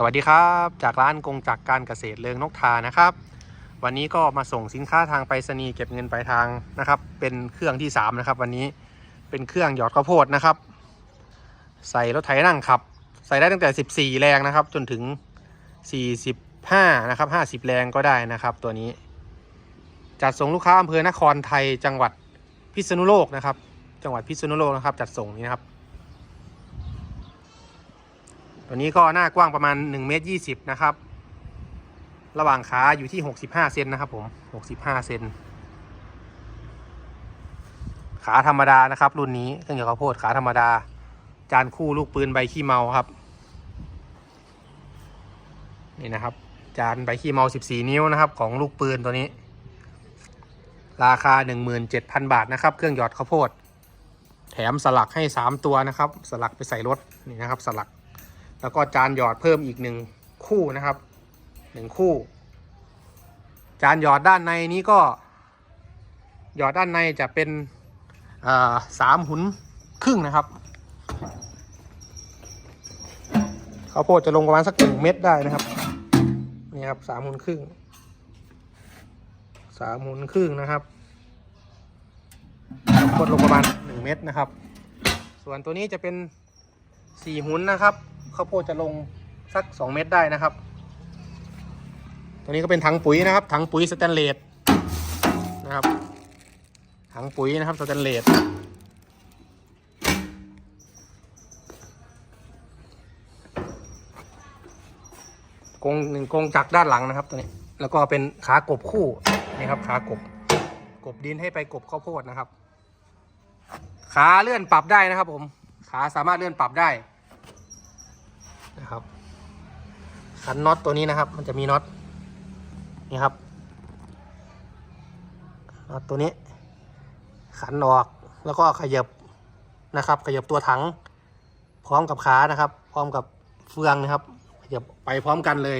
สวัสดีครับ จากร้านกงจักรการเกษตรเลิงนกทานะครับ วันนี้ก็มาส่งสินค้าทางไปรษณีย์เก็บเงินปลายทางนะครับ เป็นเครื่องที่3นะครับวันนี้เป็นเครื่องหยอดข้าวโพดนะครับ ใส่รถไถนั่งขับ ใส่ได้ตั้งแต่ 14 แรงนะครับ จนถึง 45 นะครับ 50 แรงก็ได้นะครับ ตัวนี้ จัดส่งลูกค้าอำเภอนครไทยจังหวัดพิษณุโลกนะครับ จังหวัดพิษณุโลกนะครับ จัดส่งนี้นะครับ ตัวนี้ก็หน้ากว้างประมาณ1เมตร20นะครับ ระหว่างขาอยู่ที่ 65เซนนะครับผม65เซนขาธรรมดานะครับ รุ่นนี้เครื่องหยอดข้าวโพดขาธรรมดา จานคู่ลูกปืนใบขี้เมาครับ นี่นะครับ จานใบขี้เมา 14 นิ้วนะครับ ของลูกปืนตัวนี้ ราคา 17,000 บาทนะครับ เครื่องหยอดข้าวโพด แถมสลักให้ 3 ตัวนะครับ สลักไปใส่รถนี่นะครับ สลัก แล้วก็จานหยอดเพิ่มอีกหนึ่งคู่นะครับหนึ่งคู่ จานหยอดด้านในนี้ก็ หยอดด้านในจะเป็นสามหุนครึ่งนะครับข้าวโพดจะลงประมาณสักหนึ่งเม็ดได้นะครับนี่ครับสามหุนครึ่งสามหุนครึ่งนะครับข้าวโพดลงประมาณหนึ่งเม็ดนะครับ ส่วนตัวนี้จะเป็นสี่หุนนะครับ ข้าวโพดจะลงสัก 2 เม็ดได้นะครับ ตัวนี้ก็เป็นถังปุ๋ยนะครับ ถังปุ๋ยสแตนเลสนะครับ ถังปุ๋ยนะครับสแตนเลสกรงหนึ่งกรงจักด้านหลังนะครับตัวนี้ แล้วก็เป็นขากบคู่นี่ครับขากบ กบดินให้ไปกบข้าวโพดนะครับ ขาเลื่อนปรับได้นะครับผม ขาสามารถเลื่อนปรับได้ นะครับ ขันน็อตตัวนี้นะครับ มันจะมีน็อตนี่ครับน็อตตัวนี้ ขันออกแล้วก็ขยับนะครับ ขยับตัวถัง พร้อมกับขานะครับ พร้อมกับเฟืองนะครับ ขยับไปพร้อมกันเลย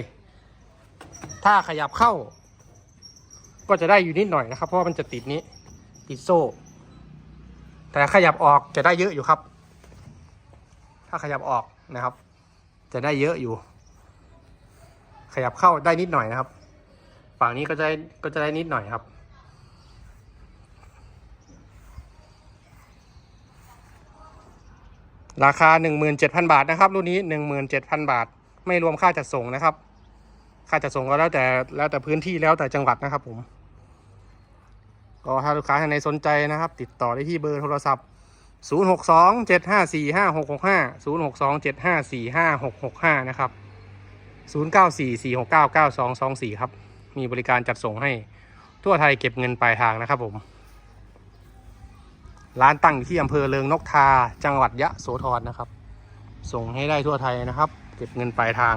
ถ้าขยับเข้า ก็จะได้อยู่นิดหน่อยนะครับ เพราะว่ามันจะติดนี้ ติดโซ่ แต่ขยับออกจะได้เยอะอยู่ครับ ถ้าขยับออกนะครับ จะได้เยอะอยู่ ขยับเข้าได้นิดหน่อยนะครับ ฝั่งนี้ก็จะก็จะได้นิดหน่อยครับ ราคา 17,000 บาทนะครับ รุ่นนี้ 17,000 บาท ไม่รวมค่าจัดส่งนะครับ ค่าจัดส่งก็แล้วแต่แล้วแต่พื้นที่แล้วแต่จังหวัดนะครับผมก็ถ้าลูกค้าท่านใดสนใจนะครับ ติดต่อได้ที่เบอร์โทรศัพท์ 0 6 2 7 5 4 5 6 6 5 0 6 2 7 5 4 5 6 6 5 นะครับ 0 9 4 4 6 9 9 2 2 4 ครับ มีบริการจัดส่งให้ทั่วไทยเก็บเงินปลายทางนะครับผม ร้านตั้งอยู่ที่อำเภอเลิงนกทา จังหวัดยะโสธรนะครับ ส่งให้ได้ทั่วไทยนะครับ เก็บเงินปลายทาง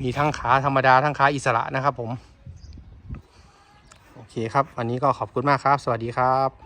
มีทั้งขาธรรมดาทั้งขาอิสระนะครับผม โอเคครับ วันนี้ก็ขอบคุณมากครับ สวัสดีครับ